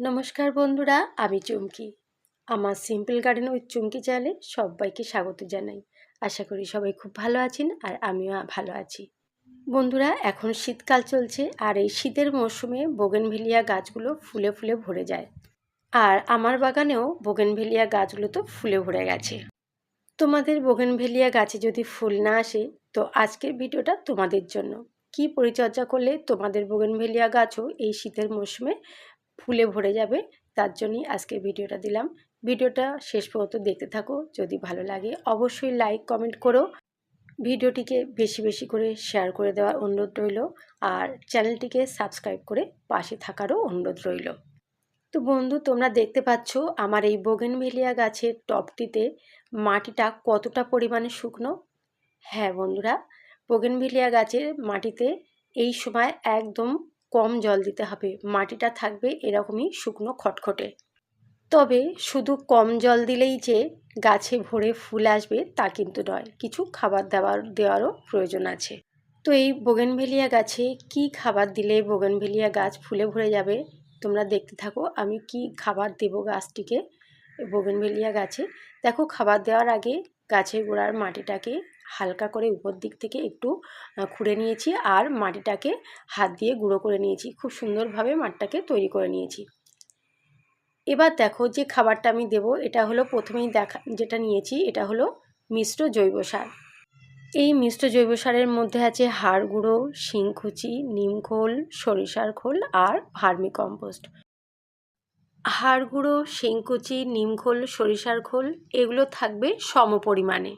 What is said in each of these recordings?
নমস্কার বন্ধুরা, আমি চুমকি। আমার সিম্পল গার্ডেন উইথ চুমকি চ্যানেলে সবাইকে স্বাগত জানাই। আশা করি সবাই খুব ভালো আছেন আর আমিও ভালো আছি। বন্ধুরা, এখন শীতকাল চলছে আর এই শীতের মরশুমে বোগেনভেলিয়া গাছগুলো ফুলে ফুলে ভরে যায়। আর আমার বাগানেও বোগেনভেলিয়া গাছগুলো তো ফুলে ভরে গেছে। তোমাদের বোগেনভেলিয়া গাছে যদি ফুল না আসে, তো আজকের ভিডিওটা তোমাদের জন্য। কি পরিচর্যা করলে তোমাদের বোগেনভেলিয়া গাছও এই শীতের মরশুমে ফুলে ভরে যাবে, তার জন্যই আজকে ভিডিওটা দিলাম। ভিডিওটা শেষ পর্যন্ত দেখতে থাকো, যদি ভালো লাগে অবশ্যই লাইক কমেন্ট করো। ভিডিওটিকে বেশি বেশি করে শেয়ার করে দেওয়ার অনুরোধ রইল আর চ্যানেলটিকে সাবস্ক্রাইব করে পাশে থাকারও অনুরোধ রইল। তো বন্ধু, তোমরা দেখতে পাচ্ছ আমার এই বোগেনভেলিয়া গাছের টপটিতে মাটিটা কতটা পরিমাণে শুকনো? হ্যাঁ বন্ধুরা বোগেনভেলিয়া গাছের মাটিতে এই সময় একদম কম জল দিতে হবে। মাটিটা থাকবে এরকমই শুকনো খটখটে। তবে শুধু কম জল দিলেই যে গাছে ভরে ফুল আসবে তা কিন্তু নয়, কিছু খাবার দাবার দেওয়ারও প্রয়োজন আছে। তো এই বোগেনভেলিয়া গাছে কি খাবার দিলে বোগেনভেলিয়া গাছ ফুলে ভরে যাবে? তোমরা দেখতে থাকো, আমি কি খাবার দেব গাছটিকে, বোগেনভেলিয়া গাছে? দেখো, খাবার দেওয়ার আগে গাছের গোড়ার মাটিটাকে হালকা করে উপর দিক থেকে একটু খুঁড়ে নিয়েছি আর মাটিটাকে হাত দিয়ে গুঁড়ো করে নিয়েছি। খুব সুন্দরভাবে মাটিটাকে তৈরি করে নিয়েছি। এবার দেখো যে খাবারটা আমি দেব, এটা হলো প্রথমেই দেখা, যেটা নিয়েছি, এটা হলো মিশ্র জৈব সার। এই মিশ্র জৈব সারের মধ্যে আছে হাড় গুঁড়ো, শিংকুচি নিমখোল সরিষার খোল আর ভার্মি কম্পোস্ট। হাড় গুঁড়ো, শিংকুচি নিমখোল সরিষার খোল, এগুলো থাকবে সম পরিমাণে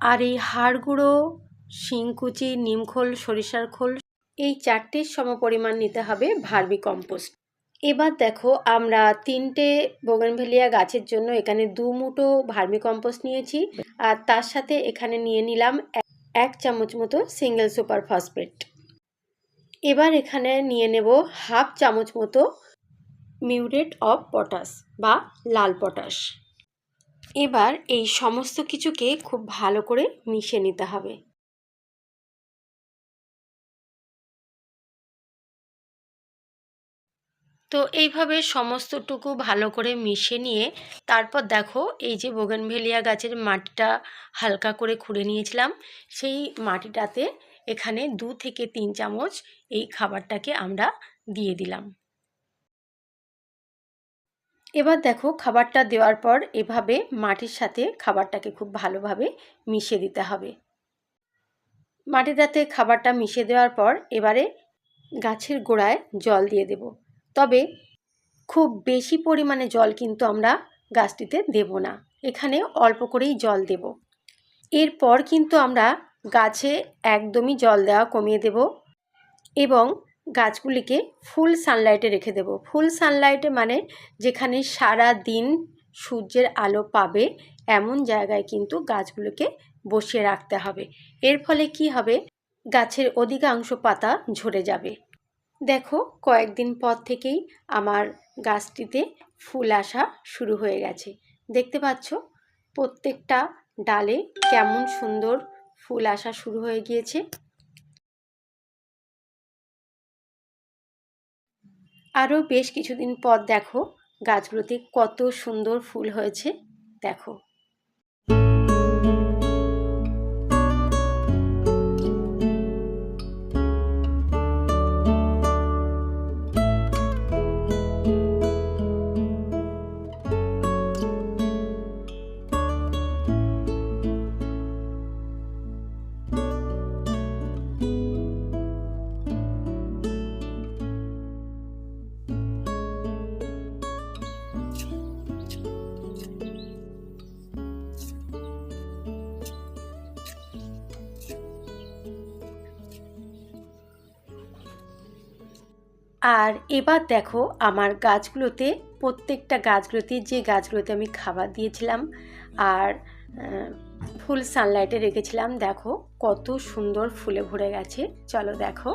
আর এই হাড় গুঁড়ো শিংকুচি, নিমখোল, সরিষার খোল, এই চারটের সমপরিমাণ নিতে হবে ভার্মি কম্পোস্ট। এবার দেখো আমরা তিনটে বোগেনভেলিয়া গাছের জন্য এখানে দু মুঠো ভার্মি কম্পোস্ট নিয়েছি আর তার সাথে এখানে নিয়ে নিলাম এক চামচ মতো সিঙ্গেল সুপার ফসফেট। এবার এখানে নিয়ে নেব হাফ চামচ মতো মিউরেট অফ পটাশ বা লাল পটাশ। এবার এই সমস্ত কিছুকে খুব ভালো করে মিশে নিতে হবে। তো এইভাবে সমস্তটুকু ভালো করে মিশে নিয়ে তারপর দেখো এই যে বোগেনভেলিয়া গাছের মাটিটা হালকা করে খুঁড়ে নিয়েছিলাম, সেই মাটিটাতে এখানে দু থেকে তিন চামচ এই খাবারটাকে আমরা দিয়ে দিলাম। এবার দেখো খাবারটা দেওয়ার পর এভাবে মাটির সাথে খাবারটাকে খুব ভালোভাবে মিশিয়ে দিতে হবে। মাটিটাতে খাবারটা মিশিয়ে দেওয়ার পর এবারে গাছের গোড়ায় জল দিয়ে দেব। তবে খুব বেশি পরিমাণে জল কিন্তু আমরা গাছটিতে দেব না। এখানে অল্প করেই জল দেব। এরপর কিন্তু আমরা গাছে একদমই জল দেওয়া কমিয়ে দেব এবং গাছগুলিকে ফুল সানলাইটে রেখে দেব। ফুল সানলাইটে মানে যেখানে সারা দিন সূর্যের আলো পাবে, এমন জায়গায় কিন্তু গাছগুলোকে বসিয়ে রাখতে হবে। এর ফলে কি হবে? গাছের অধিকাংশ পাতা ঝরে যাবে। দেখো, কয়েকদিন পর থেকেই আমার গাছটিতে ফুল আসা শুরু হয়ে গেছে। দেখতে পাচ্ছ? প্রত্যেকটা ডালে কেমন সুন্দর ফুল আসা শুরু হয়ে গিয়েছে। আরও বেশ কিছুদিন পর দেখো গাছগুলোতে কত সুন্দর ফুল হয়েছে দেখো। আর এবার দেখো আমার গাছগুলোতে, প্রত্যেকটা গাছগুলোতে যে গাছগুলোতে আমি খাবার দিয়েছিলাম আর ফুল সানলাইটে রেখেছিলাম, দেখো কত সুন্দর ফুলে ভরে গেছে। চলো দেখো।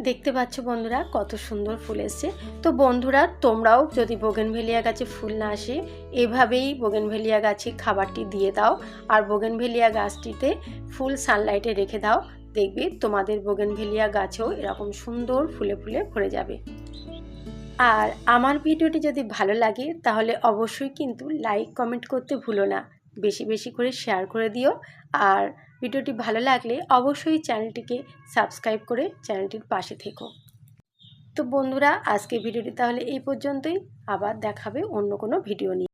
দেখতে পাচ্ছ বন্ধুরা কত সুন্দর ফুল এসছে। তো বন্ধুরা তোমরাও যদি বোগেনভেলিয়া গাছে ফুল না আসে, এভাবেই বোগেনভেলিয়া গাছে খাবারটি দিয়ে দাও। আর বোগেনভেলিয়া গাছটিতে ফুল সানলাইটে রেখে দাও। দেখবে তোমাদের বোগেনভেলিয়া গাছেও এরকম সুন্দর ফুলে ফুলে ভরে যাবে। আর আমার ভিডিওটি যদি ভালো লাগে, তাহলে অবশ্যই কিন্তু লাইক কমেন্ট করতে ভুলো না। বেশি বেশি করে শেয়ার করে দিও। আর ভিডিওটি ভালো লাগলে অবশ্যই চ্যানেলটিকে সাবস্ক্রাইব করে চ্যানেলটির পাশে থেকো। তো বন্ধুরা আজকে ভিডিওটি তাহলে এই পর্যন্তই। আবার দেখাবে অন্য কোনো ভিডিও নিয়ে।